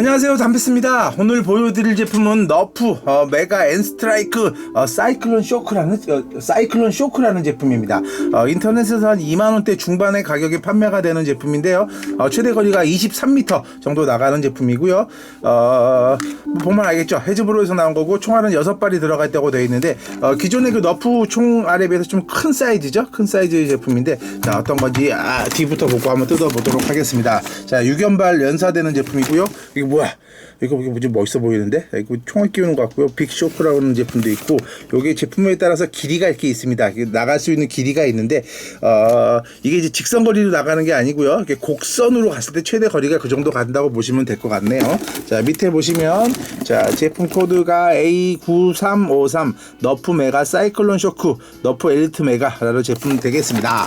안녕하세요. 담비스입니다. 오늘 보여드릴 제품은 너프 어, 메가 엔스트라이크 어, 사이클론 쇼크라는 어, 사이클론 쇼크라는 제품입니다. 어, 인터넷에서 한 2만원대 중반의 가격에 판매가 되는 제품인데요. 어, 최대 거리가 23m 정도 나가는 제품이고요. 어, 뭐 보면 알겠죠? 해즈브로에서 나온 거고 총알은 6발이 들어가 있다고 되어 있는데 어, 기존의 그 너프 총알에 비해서 좀 큰 사이즈죠? 큰 사이즈의 제품인데 자 어떤 건지 아, 뒤부터 보고 한번 뜯어보도록 하겠습니다. 자 6연발 연사되는 제품이고요 뭐야? 이거 뭐지 멋있어 보이는데? 이거 총알 끼우는 것 같고요. 빅쇼크라고 하는 제품도 있고 요게 제품에 따라서 길이가 이렇게 있습니다. 나갈 수 있는 길이가 있는데 어 이게 이제 직선 거리로 나가는 게 아니고요. 이렇게 곡선으로 갔을 때 최대 거리가 그 정도 간다고 보시면 될 것 같네요. 자 밑에 보시면 자 제품 코드가 A9353 너프 메가 사이클론 쇼크 너프 엘리트 메가라는 제품 되겠습니다.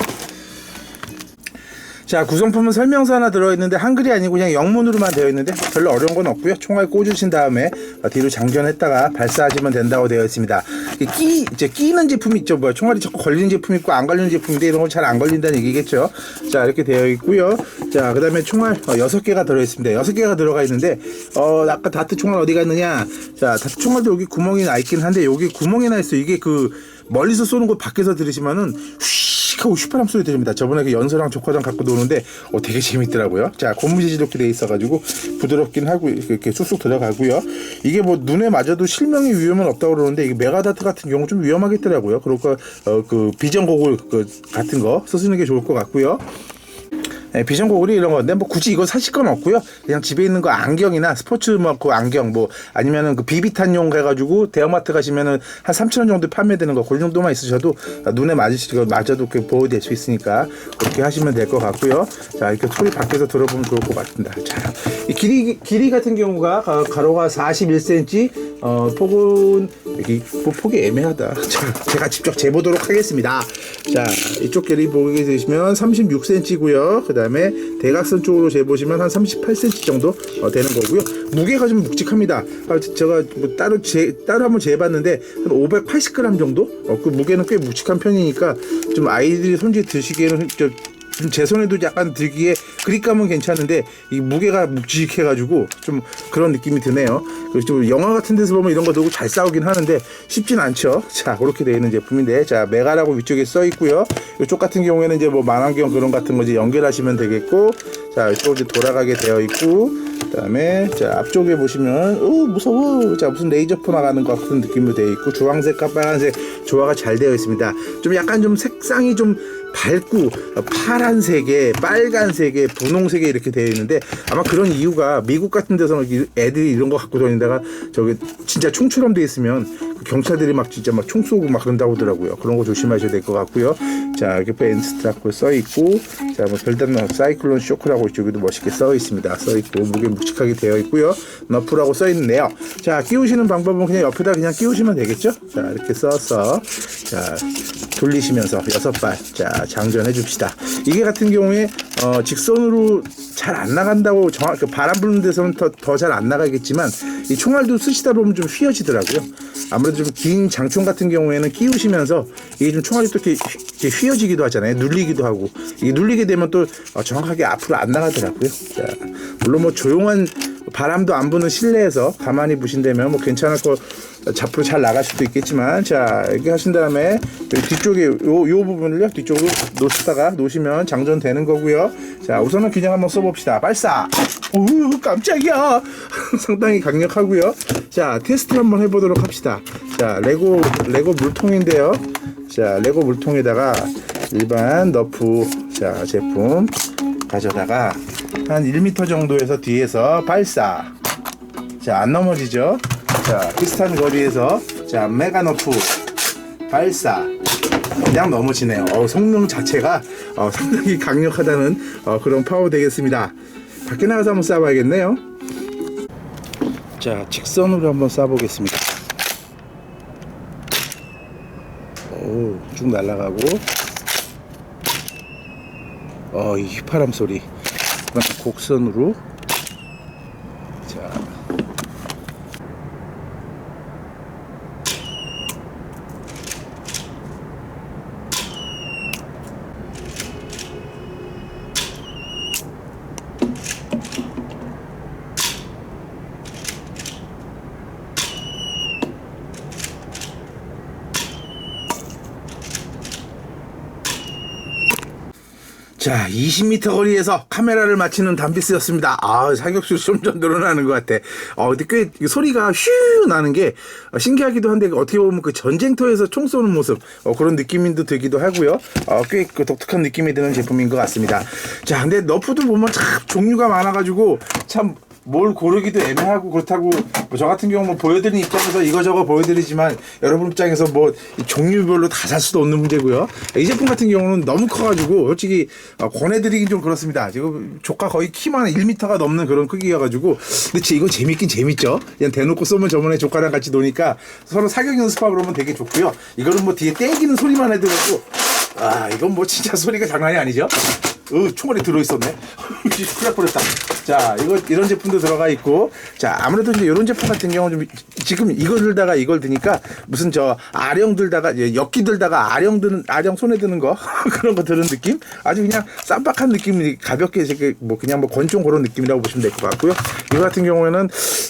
자 구성품은 설명서 하나 들어있는데 한글이 아니고 그냥 영문으로만 되어 있는데 별로 어려운 건 없고요. 총알 꽂으신 다음에 어, 뒤로 장전했다가 발사하시면 된다고 되어 있습니다. 이끼 이제 끼는 제품이 있죠. 뭐 총알이 자꾸 걸리는 제품 있고 안 걸리는 제품인데 이런 건 잘 안 걸린다는 얘기겠죠. 자 이렇게 되어 있고요. 자 그 다음에 총알 어, 6개가 들어 있습니다. 6개가 들어가 있는데 어 아까 다트 총알 어디 갔느냐? 자 다트 총알도 여기 구멍이 나 있긴 한데 여기 구멍이 나 있어. 요 이게 그 멀리서 쏘는 거 밖에서 들으시면은 휘 하고 휘파람 소리 들립니다. 저번에 그 연서랑 조커장 갖고 노는데 어, 되게 재밌더라고요. 자 고무재질 이렇게 돼 있어가지고 부드럽긴 하고 이렇게 쑥쑥 들어가고요. 이게 뭐 눈에 맞아도 실명의 위험은 없다고 그러는데 이게 메가다트 같은 경우 좀 위험하겠더라고요. 그러니까 어, 그 비전 고글 그 같은 거 쓰시는 게 좋을 것 같고요. 예, 비전 고글이 이런 건데 뭐 굳이 이거 사실 건 없고요. 그냥 집에 있는 거 안경이나 스포츠 뭐그 안경 뭐 아니면은 그 비비탄용 해가지고 대형마트 가시면은 한 3천 원 정도 판매되는 거 그 정도만 있으셔도 눈에 맞으시고 맞아도 그 보호될 수 있으니까 그렇게 하시면 될 것 같고요. 자 이렇게 소리 밖에서 들어보면 좋을 것 같습니다. 자, 이 길이 길이 같은 경우가 가- 가로가 41cm, 어 폭은 여기 뭐 폭이 애매하다. 자, 제가 직접 재보도록 하겠습니다. 자 이쪽 길이 보게 되시면 36cm고요. 그 다음에 대각선 쪽으로 재보시면 한 38cm 정도 어, 되는 거고요. 무게가 좀 묵직합니다. 아, 제가 뭐 따로 재 따로 한번 재봤는데 한 580g 정도? 어, 그 무게는 꽤 묵직한 편이니까 좀 아이들이 손질 드시기에는 저, 좀제 손에도 약간 들기에 그립감은 괜찮은데 이 무게가 묵직해가지고 좀 그런 느낌이 드네요. 그리고 좀 영화 같은 데서 보면 이런 거 들고 잘 싸우긴 하는데 쉽진 않죠. 자 그렇게 되어 있는 제품인데 자 메가라고 위쪽에 써 있고요. 이쪽 같은 경우에는 이제 뭐 만환경 그런 같은 거 이제 연결하시면 되겠고 자 이쪽 이제 돌아가게 되어 있고 그다음에 자 앞쪽에 보시면 오 무서워 자 무슨 레이저포 나가는 것 같은 느낌으로 되어 있고 주황색과 빨간색 조화가 잘 되어 있습니다. 좀 약간 좀 색상이 좀 밝고 파란색에 빨간색에 분홍색에 이렇게 되어 있는데 아마 그런 이유가 미국 같은 데서는 이- 애들이 이런 거 갖고 다니다가 저기 진짜 총처럼 돼 있으면 그 경찰들이 막 진짜 막 총 쏘고 막 그런다고 하더라고요. 그런 거 조심하셔야 될 것 같고요. 자 이렇게 엔스트라고 써 있고 자 뭐 별다른 사이클론 쇼크라고 이쪽에도 멋있게 써 있습니다. 써 있고 무게 묵직하게 되어 있고요. 너프라고 써 있는데요. 자 끼우시는 방법은 그냥 옆에다 그냥 끼우시면 되겠죠. 자 이렇게 써서 자 돌리시면서 여섯 발 자 장전해 줍시다. 이게 같은 경우에 어, 직선으로 잘 안 나간다고 정확 그 바람 부는 데서는 더더잘 안 나가겠지만 이 총알도 쓰시다 보면 좀 휘어지더라고요. 아무래도 좀 긴 장총 같은 경우에는 끼우시면서 이게 좀 총알이 또 이렇게, 휘- 이렇게 휘어지기도 하잖아요. 눌리기도 하고 이게 눌리게 되면 또 어, 정확하게 앞으로 안 나가더라고요. 자, 물론 뭐 조용한 바람도 안 부는 실내에서 가만히 부신다면 뭐 괜찮을 거 앞으로 잘 나갈 수도 있겠지만 자 이렇게 하신 다음에 뒤쪽에 요, 요 부분을요 뒤쪽으로 놓시다가 놓으시면 장전되는 거고요. 자 우선은 그냥 한번 써봅시다. 발사! 오 깜짝이야! 상당히 강력하고요. 자 테스트 한번 해보도록 합시다. 자 레고 레고 물통인데요. 자 레고 물통에다가 일반 너프 자 제품 가져다가 한 1m 정도에서 뒤에서 발사 자, 안 넘어지죠? 자, 비슷한 거리에서 자, 메가너프 발사. 그냥 넘어지네요. 어, 성능 자체가 어, 상당히 강력하다는 어, 그런 파워 되겠습니다. 밖에 나가서 한번 쏴봐야겠네요. 자, 직선으로 한번 쏴보겠습니다. 오, 쭉 날아가고. 어, 이 휘파람 소리. 그럼 곡선으로. 자, 자, 20m 거리에서 카메라를 맞히는 담비스였습니다. 아, 사격수 점점 늘어나는 것 같아. 어, 근데 꽤 소리가 휘 나는 게 어, 신기하기도 한데 어떻게 보면 그 전쟁터에서 총 쏘는 모습 어, 그런 느낌도 들기도 하고요. 어, 꽤 그 독특한 느낌이 드는 제품인 것 같습니다. 자, 근데 너프들 보면 참 종류가 많아가지고 참 뭘 고르기도 애매하고 그렇다고 뭐 저 같은 경우 뭐 보여드리는 입장에서 이거저거 보여드리지만 여러분 입장에서 뭐이 종류별로 다 살 수도 없는 문제고요. 이 제품 같은 경우는 너무 커가지고 솔직히 어, 권해드리긴 좀 그렇습니다. 지금 조카 거의 키만 1m가 넘는 그런 크기여가지고 근데 제- 이거 재밌긴 재밌죠. 그냥 대놓고 쏘면 저번에 조카랑 같이 노니까 서로 사격 연습하고 그러면 되게 좋고요. 이거는 뭐 뒤에 땡기는 소리만 해도라도 아 이건 뭐 진짜 소리가 장난이 아니죠. 으 총알이 들어있었네. 큰일 날 뻔했다. 자 이거 이런 제품도 들어가 있고 자 아무래도 이제 이런 제품 같은 경우는 좀 지금 이걸 들다가 이걸 드니까 무슨 저 아령 들다가 이제 엽기 들다가 아령 드는 아령 손에 드는 거 그런 거 들은 느낌 아주 그냥 쌈박한 느낌이 가볍게 이렇게 뭐 그냥 뭐 권총 그런 느낌이라고 보시면 될 것 같고요. 이거 같은 경우에는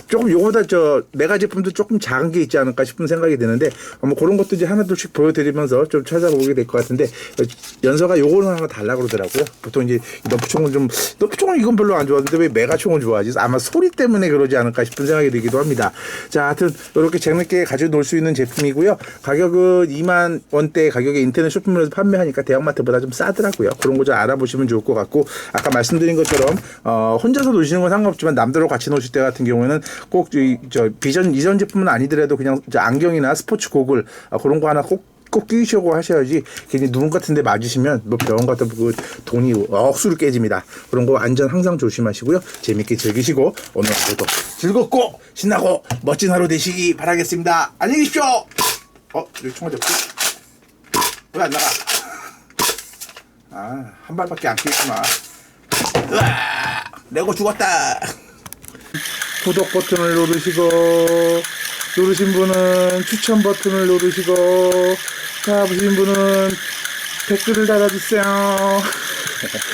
조금 요거보다 저 메가 제품도 조금 작은 게 있지 않을까 싶은 생각이 드는데 어, 뭐 그런 것도 이제 하나둘씩 보여드리면서 좀 찾아보게 될 것 같은데 어, 연서가 요거는 하나 달라 그러더라고요. 보통 이제 너프총은 좀 너프총은 이건 별로 안 좋아하는데 왜 메가총을 좋아하지? 아마 소리 때문에 그러지 않을까 싶은 생각이 들기도 합니다. 자, 하여튼 이렇게 재밌게 가지고 놀 수 있는 제품이고요. 가격은 2만 원대 가격에 인터넷 쇼핑몰에서 판매하니까 대형마트보다 좀 싸더라고요. 그런 거 좀 알아보시면 좋을 것 같고 아까 말씀드린 것처럼 어, 혼자서 노시는 건 상관없지만 남들하고 같이 노실 때 같은 경우에는 꼭 저 비전 이전 제품은 아니더라도 그냥 저 안경이나 스포츠 고글 어, 그런 거 하나 꼭 꼭 끼시고 하셔야지 괜히 눈 같은 데 맞으시면 뭐 병원 갔다 그 돈이 억수로 깨집니다. 그런 거 안전 항상 조심하시고요. 재밌게 즐기시고 오늘 하루도 즐겁고 신나고 멋진 하루 되시기 바라겠습니다. 안녕히 계십시오. 어, 여기 총알 잡지? 왜안 나가? 아, 한 발밖에 안 끼구나. 으아! 내고 죽었다. 구독 버튼을 누르시고 누르신 분은 추천 버튼을 누르시고 다 보신 분은 댓글을 달아주세요.